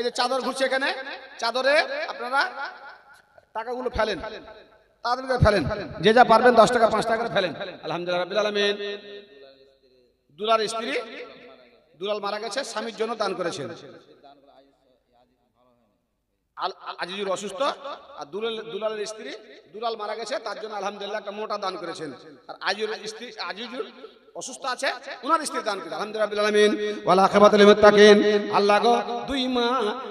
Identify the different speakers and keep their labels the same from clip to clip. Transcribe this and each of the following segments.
Speaker 1: এই যে চাদর ঘুরছে এখানে চাদরে আপনারা টাকাগুলো ফেলেন। তাড়াতাড়ি করে ফেলেন। যে যা পারবেন দশ টাকা পাঁচ টাকা করে ফেলেন। আলহামদুলিল্লাহ রাব্বিল আলামিন। দুলার স্ত্রী দুলাল মারা গেছে স্বামীর জন্য দান করেছেন। আজিজুর অসুস্থ আর দুলাল দুলালের স্ত্রী দুলাল মারা গেছে তার জন্য আলহামদুলিল্লাহ একটা মোটা দান করেছেন। আর আজিজুর স্ত্রী আজিজুর অসুস্থ আছে, ওনার স্ত্রী দান করেছে আলহামদুলিল্লাহ আলামিন। ওয়ালা আখিরাতুল মুত্তাকিন। আল্লাহ গো, দুই মা,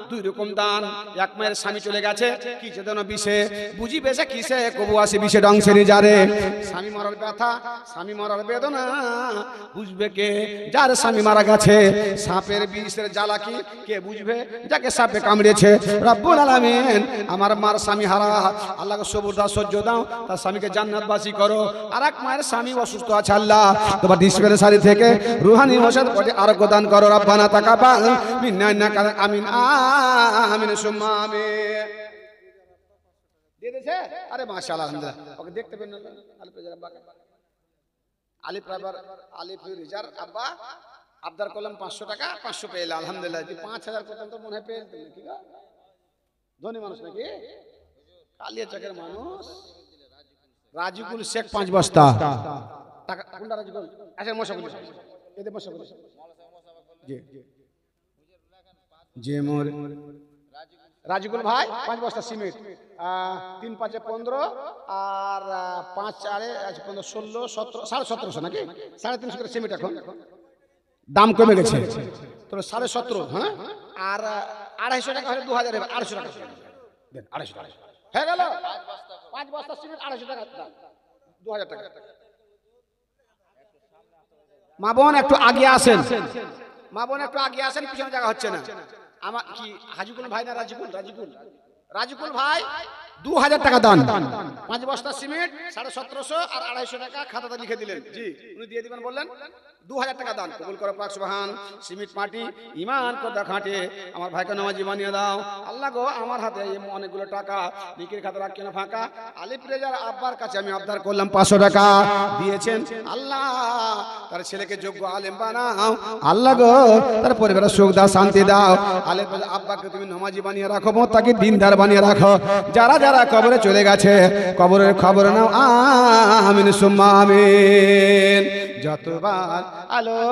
Speaker 1: দুই রকম দান। এক মায়ের স্বামী চলে গেছে, কি চেতনা বিষে। বুঝি বেশে কিসে, কবু আসে বিষে ডংসে নি যারে স্বামী মরার ব্যথা, স্বামী মরার বেদনা। বুঝবে কে? যার স্বামী মারা গেছে, সাপের বিষের জ্বালা কি? কে বুঝবে? যাকে সাপে কামড়েছে। রব্বুল আলামিন, আমার মার স্বামী হারা। আল্লাহকে সবুর দাও, সহ্য দাও। তার স্বামীকে জান্নাতবাসী করো। আর এক মায়ের স্বামী অসুস্থ আছে, আল্লাহ। তোমার ডিসপেন্সারি থেকে রুহানি ওষুধ করে আরোগ্য দান করো, রব্বানা তাকাবাল মিন্না ইন্নাকা আমিন আমিন, সুম্মা আমিন। দিয়ে দিয়েছে? আরে মাশাআল্লাহ, আলহামদুলিল্লাহ। ওকে দেখতে পেন না আলিফ রেজার আব্বাকে। আলিফ রাবার, আলিফ রেজার আব্বা আবদার করলাম পাঁচশো টাকা, পাঁচশো পেলে আলহামদুলিল্লাহ। যদি পাঁচ হাজার পর্যন্ত মনে হয় পেয়ে নাকি গো? ধনী মানুষ নাকি? কালিয়া চকের মানুষ। রাজিকুল শেখ পাঁচ বস্তা। টাকা কোনটা মশা বলি। এদের মশা বলি। জি। জি মোর রাজিকুল ভাই পাঁচ বস্তা সিমেন্ট। তিন পাঁচে পনেরো আর পাঁচ চারে পনেরো ষোলো সতেরো সাড়ে সতেরোশো নাকি? সাড়ে তিনশো করে সিমেন্ট এখন। দাম কমে গেছে। তো সাড়ে সতেরো হ্যাঁ? আর আড়াইশো টাকা হলে দু হাজার এবার আড়াইশো টাকা। দেন আড়াইশো টাকা। হয়ে গেল? পাঁচ বস্তা সিমেন্ট আড়াইশো টাকা দু হাজার টাকা। মা বোন একটু আগে আসেন। মা বোন একটু আগে আসেন পিছনে জায়গা হচ্ছে না। আমার কি হাজিকুল ভাই না রাজিকুল? রাজিকুল। রাজিকুল ভাই? দু হাজার টাকা দান। পাঁচ বস্তা সিমেন্ট, সাড়ে সতেরোশো আর আড়াইশো টাকা লিখে দিলেন। জি, উনি দিয়ে দিবেন, বললেন দু হাজার টাকা দান, কবুল করো পাক মাটি ইমান কথা খাটে। আমার ভাইকে দাও। আল্লাহ গো, আমার হাতে অনেকগুলো টাকা। নিকির খাতা রাখছে না ফাঁকা। আলিফ আব্বার কাছে আমি আবদার করলাম পাঁচশো টাকা। দিয়েছেন আল্লাহ, তার ছেলেকে যোগ্য আলেম বানাও। আল্লাহ গো, তার পরিবারের সুখ দাও, শান্তি দাও। রেজার আব্বাকে তুমি নামাজি বানিয়ে রাখো তাকে দিনদার বানিয়ে রাখো। যারা যারা কবরে চলে গেছে, কবরের খবর নাও। আমিন, সুম্মা আমিন। যতবার আলো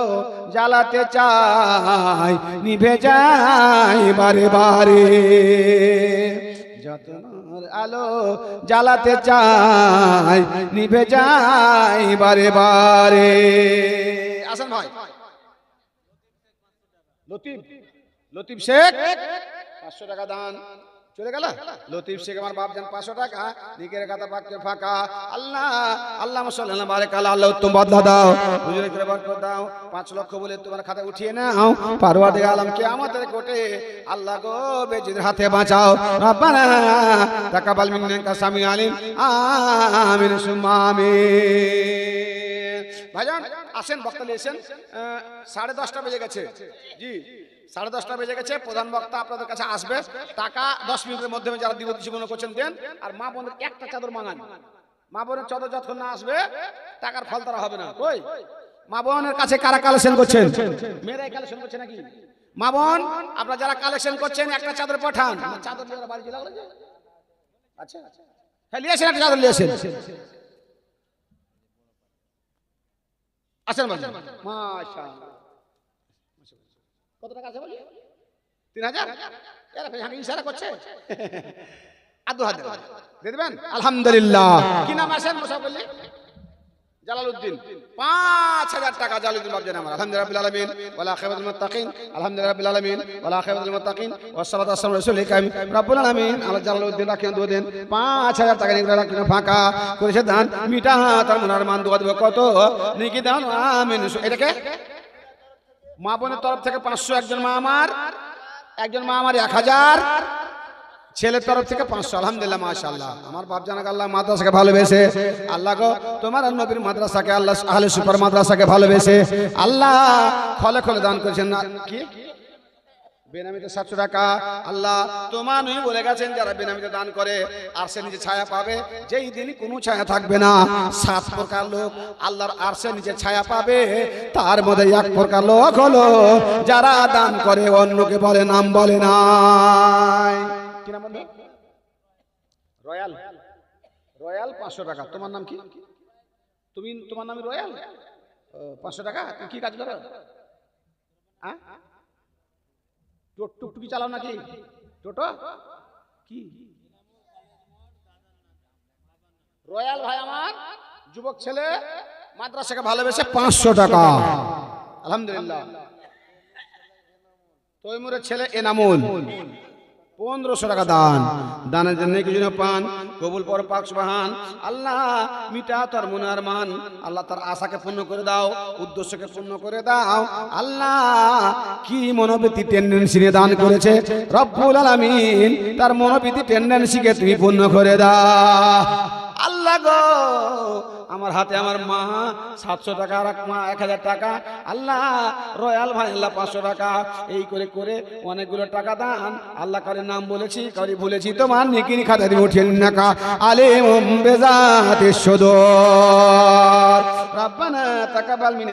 Speaker 1: জ্বালাতে চাই, নিভে যায় বারে বারে। যতবার আলো জ্বালাতে চাই, নিভে যায় বারে বারে। আসেন ভাই। লতিফ লতিফ শেখ, পাঁচশো টাকা দান। চলে গেল? লতিফ শেখ আমার বাপ যান পাঁচশো টাকা নিকের খাতা পাককে ফাঁকা। আল্লাহ আল্লাহ সাল্লাহ বারে কালা, আল্লাহ উত্তম বদলা দাও। হুজুরে করে বরকত দাও। পাঁচ লক্ষ বলে তোমার খাতা উঠিয়ে নাও। পারওয়া দে আলম কে আমাদের কোটে, আল্লাহ গো বেজিদের হাতে বাঁচাও। রব্বানা, তাকাবাল মিন্নাকা সামি আলিম আমিন সুম্মা ভাইজান, আসেন, বক্তা নিয়ে এসেন। সাড়ে দশটা বেজে গেছে। জি, সাড়ে দশটা বেজে গেছে। প্রধান বক্তা আপনাদের কাছে আসবে। টাকা দশ মিনিটের মধ্যে যারা দিব জীবন করছেন দেন। আর মা বোনের একটা চাদর মাঙান। মা বোনের চাদর যতক্ষণ না আসবে, টাকার ফল তারা হবে না। কই? মা বোনের কাছে কারা কালেকশন করছেন? মেয়েরাই কালেকশন করছে নাকি? মা বোন, আপনারা যারা কালেকশন করছেন, একটা চাদর পাঠান। চাদর বাড়ি যে? আচ্ছা। হ্যাঁ নিয়ে একটা চাদর নিয়ে আসেন। আসেন মাশাআল্লাহ। কত টাকা আছে বলি? তিন হাজার? ইশারা করছে। আর দু হাজার দিয়ে দেবেন? আলহামদুলিল্লাহ। কি নাম আসেন মোসা বললি? জালালউদ্দিন। পাঁচ হাজার টাকা জালালউদ্দিন বাবজান আমার। আলহামদুলিল্লাহ রাব্বিল আলামিন। ওয়ালা মুত্তাকিন। আলহামদুলিল্লাহ রাব্বিল আলামিন। ওয়ালা আখিরাতুল মুত্তাকিন। ওয়াসসালাতু ওয়াসসালামু রাসূলিল কারীম। রব্বুল আলামিন। আল্লাহ জালালউদ্দিন দিন। পাঁচ হাজার টাকা নিয়ে রাখিয়ে ফাঁকা। করেছে দান মিটা তার মনার মান, দোয়া দেবো কত? নিকি দান? আমিন। এটাকে? মা বোনের তরফ থেকে পাঁচশো একজন মা আমার। একজন মা আমার এক হাজার। ছেলের তরফ থেকে পাঁচশো, আলহামদুলিল্লাহ মাশাল্লাহ আমার বাপ জানাক আল্লাহ মাদ্রাসাকে ভালোবেসে। আল্লাহ গো, তোমার নবীর মাদ্রাসাকে, আল্লাহ আহলে সুপার মাদ্রাসাকে ভালোবেসে। আল্লাহ খলে খলে দান করেছেন না। কি? বেনামিতে সাতশো টাকা। আল্লাহ তোমার নই বলে গেছেন, যারা বেনামিতে দান করে, আর সে নিচে ছায়া পাবে। যেই দিন কোনো ছায়া থাকবে না, সাত প্রকার লোক আল্লাহর আর সে নিচে ছায়া পাবে। তার মধ্যে এক প্রকার লোক হলো, যারা দান করে, অন্যকে বলে, নাম বলে নাই। কি নাম বলল রয়্যাল রয়্যাল পাঁচশো টাকা। তোমার নাম কি? তুমি, তোমার নাম রয়্যাল পাঁচশো টাকা? তুমি কি কাজ করো? হ্যাঁ টুকটুকি চালাও নাকি? টোটো? কি? রয়্যাল ভাই আমার, যুবক ছেলে, মাদ্রাসাকে ভালোবেসে পাঁচশো টাকা। আলহামদুলিল্লাহ। তৈমুরের ছেলে এনামুল। পনেরোশো টাকা দান। দানের জন্য কিছু না পান? কবুল পর পাক সুবাহান। আল্লাহ মিটা তার মনার মান। আল্লাহ তার আশাকে পূর্ণ করে দাও, উদ্দেশ্যকে পূর্ণ করে দাও। আল্লাহ কি মনোবৃত্তি টেন্ডেন্সি নিয়ে দান করেছে? রব্বুল আলামিন তার মনোবৃত্তি টেন্ডেন্সিকে তুমি পূর্ণ করে দাও। আল্লাহ গো আমার হাতে আমার মা সাতশো টাকা, আর মা এক হাজার টাকা। আল্লাহ, রয়্যাল আল্লাহ পাঁচশো টাকা। এই করে করে অনেকগুলো টাকা দান। আল্লাহ কারে নাম বলেছি কারি ভুলেছি। তোমার নিকিনি খাতা দিব উঠেন নাকা। আলে বেজাতে সদর। রাব্বানা তাকাবাল